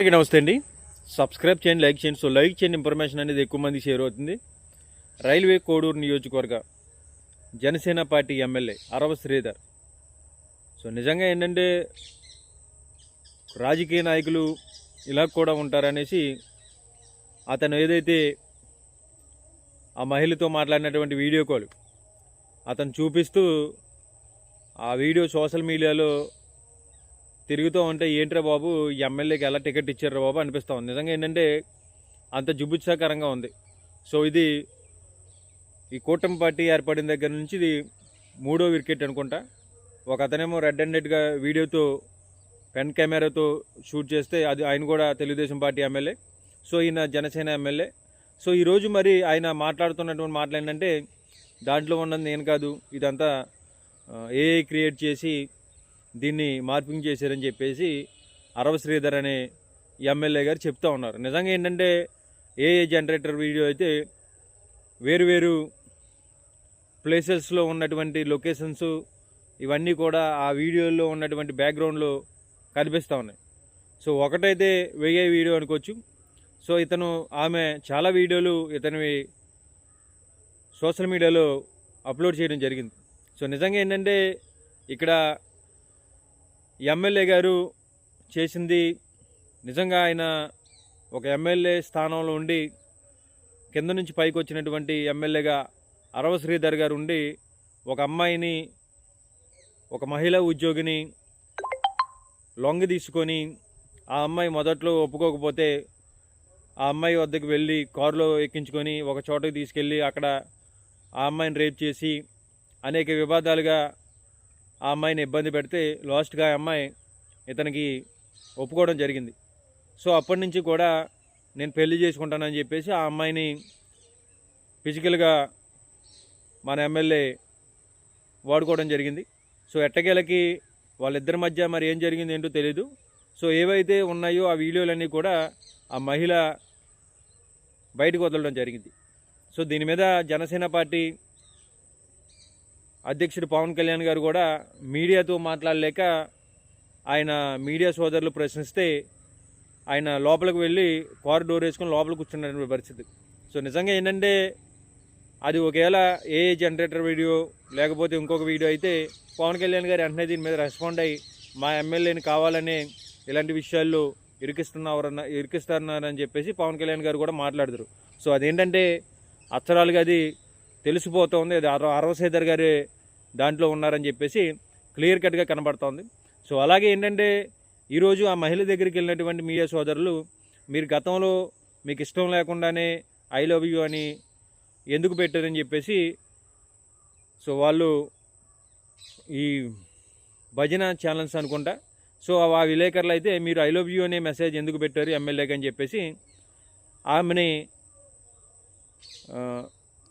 నమస్తే అండి. సబ్స్క్రైబ్ చేయండి లైక్ చేయండి. సో లైక్ చేయండి ఇన్ఫర్మేషన్ అనేది ఎక్కువ మంది షేర్ అవుతుంది. రైల్వే కోడూరు నియోజకవర్గ Janasena party MLA Arava Sridhar. So నిజంగా ఏంటంటే రాజకీయ నాయకులు ఇలా కూడా ఉంటారనేసి అతను ఏదైతే ఆ మహిళతో మాట్లాడినటువంటి వీడియో కాల్ అతను చూపిస్తూ ఆ వీడియో సోషల్ మీడియాలో తిరుగుతూ ఉంటే ఏంట్రా బాబు ఈ ఎమ్మెల్యేకి ఎలా టికెట్ ఇచ్చారా బాబు? అనిపిస్తూ ఉంది. నిజంగా ఏంటంటే అంత జుబుత్సాకరంగా ఉంది. సో ఇది ఈ కూటమి పార్టీ ఏర్పడిన దగ్గర నుంచి ఇది మూడో వికెట్ అనుకుంటా. ఒక అతనేమో రెడ్ హ్యాండెడ్గా వీడియోతో పెన్ కెమెరాతో షూట్ చేస్తే అది ఆయన కూడా తెలుగుదేశం పార్టీ ఎమ్మెల్యే. సో ఈయన జనసేన ఎమ్మెల్యే. సో ఈరోజు మరి ఆయన మాట్లాడుతున్నటువంటి మాటలు ఏంటంటే దాంట్లో ఉన్నది నేను కాదు ఇదంతా ఏఐ క్రియేట్ చేసి దీన్ని మార్పింగ్ చేశారని చెప్పేసి అరవ శ్రీధర్ అనే ఎమ్మెల్యే గారు చెప్తా ఉన్నారు. నిజంగా ఏంటంటే ఏఏ జనరేటర్ వీడియో అయితే వేరు వేరు ప్లేసెస్లో ఉన్నటువంటి లొకేషన్స్ ఇవన్నీ కూడా ఆ వీడియోలో ఉన్నటువంటి బ్యాక్గ్రౌండ్లో కనిపిస్తూ ఉన్నాయి. సో ఒకటైతే వెయ్యే వీడియో అనుకోవచ్చు. సో ఇతను ఆమె చాలా వీడియోలు ఇతనివి సోషల్ మీడియాలో అప్లోడ్ చేయడం జరిగింది. సో నిజంగా ఏంటంటే ఇక్కడ ఎమ్మెల్యే గారు చేసింది నిజంగా ఆయన ఒక ఎమ్మెల్యే స్థానంలో ఉండి కింద నుంచి పైకి వచ్చినటువంటి ఎమ్మెల్యేగా అరవ శ్రీధర్ గారు ఉండి ఒక అమ్మాయిని ఒక మహిళా ఉద్యోగిని లొంగ తీసుకొని ఆ అమ్మాయి మొదట్లో ఒప్పుకోకపోతే ఆ అమ్మాయి వద్దకు వెళ్ళి కారులో ఎక్కించుకొని ఒక చోటకి తీసుకెళ్ళి అక్కడ ఆ అమ్మాయిని రేప్ చేసి అనేక వివాదాలుగా ఆ అమ్మాయిని ఇబ్బంది పెడితే లాస్ట్గా ఆ అమ్మాయి ఇతనికి ఒప్పుకోవడం జరిగింది. సో అప్పటి నుంచి కూడా నేను పెళ్ళి చేసుకుంటానని చెప్పేసి ఆ అమ్మాయిని ఫిజికల్గా మన ఎమ్మెల్యే వాడుకోవడం జరిగింది. సో ఎట్టకేలకి వాళ్ళిద్దరి మధ్య మరి ఏం జరిగింది ఏంటో తెలీదు. సో ఏవైతే ఉన్నాయో ఆ వీడియోలన్నీ కూడా ఆ మహిళ బయటకు వదలడం జరిగింది. సో దీని మీద జనసేన పార్టీ అధ్యక్షుడు పవన్ కళ్యాణ్ గారు కూడా మీడియాతో మాట్లాడలేక ఆయన మీడియా సోదరులు ప్రశ్నిస్తే ఆయన లోపలికి వెళ్ళి కార్ డోర్ వేసుకొని లోపల కూర్చున్నటువంటి పరిస్థితి. సో నిజంగా ఏంటంటే అది ఒకవేళ ఏ జనరేటర్ వీడియో లేకపోతే ఇంకొక వీడియో అయితే పవన్ కళ్యాణ్ గారు వెంటనే దీని మీద రెస్పాండ్ అయ్యి మా ఎమ్మెల్యేని కావాలనే ఇలాంటి విషయాల్లో ఇరికిస్తున్నారన్న ఇరికిస్తున్నారని చెప్పేసి పవన్ కళ్యాణ్ గారు కూడా మాట్లాడతారు. సో అదేంటంటే అక్షరాలుగా అది తెలిసిపోతుంది. అది అరవ అరవసేదర్ గారే దాంట్లో ఉన్నారని చెప్పేసి క్లియర్ కట్గా కనబడుతోంది. సో అలాగే ఏంటంటే ఈరోజు ఆ మహిళ దగ్గరికి వెళ్ళినటువంటి మీడియా సోదరులు మీరు గతంలో మీకు ఇష్టం లేకుండానే ఐ లవ్ యూ అని ఎందుకు పెట్టారని చెప్పేసి సో వాళ్ళు ఈ భజన ఛానల్స్ అనుకుంటా సో ఆ విలేకరులు అయితే మీరు ఐ లవ్ యూ అనే మెసేజ్ ఎందుకు పెట్టారు ఎమ్మెల్యేకి అని చెప్పేసి ఆమెని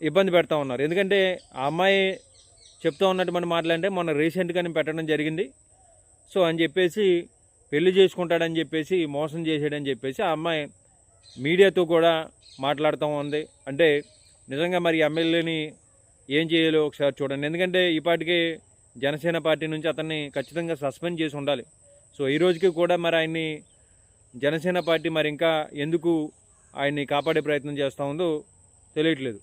ఇబ్బంది పెడతా ఉన్నారు. ఎందుకంటే ఆ అమ్మాయి చెప్తూ ఉన్నటువంటి మాటలంటే మొన్న రీసెంట్గానే పెట్టడం జరిగింది. సో అని చెప్పేసి పెళ్ళి చేసుకుంటాడని చెప్పేసి మోసం చేసాడని చెప్పేసి ఆ అమ్మాయి మీడియాతో కూడా మాట్లాడుతూ ఉంది. అంటే నిజంగా మరి ఎమ్మెల్యేని ఏం చేయాలో ఒకసారి చూడండి. ఎందుకంటే ఈ పాటికి జనసేన పార్టీ నుంచి అతన్ని ఖచ్చితంగా సస్పెండ్ చేసి ఉండాలి. సో ఈ రోజుకి కూడా మరి ఆయన్ని జనసేన పార్టీ మరి ఇంకా ఎందుకు ఆయన్ని కాపాడే ప్రయత్నం చేస్తూ ఉందో తెలియట్లేదు.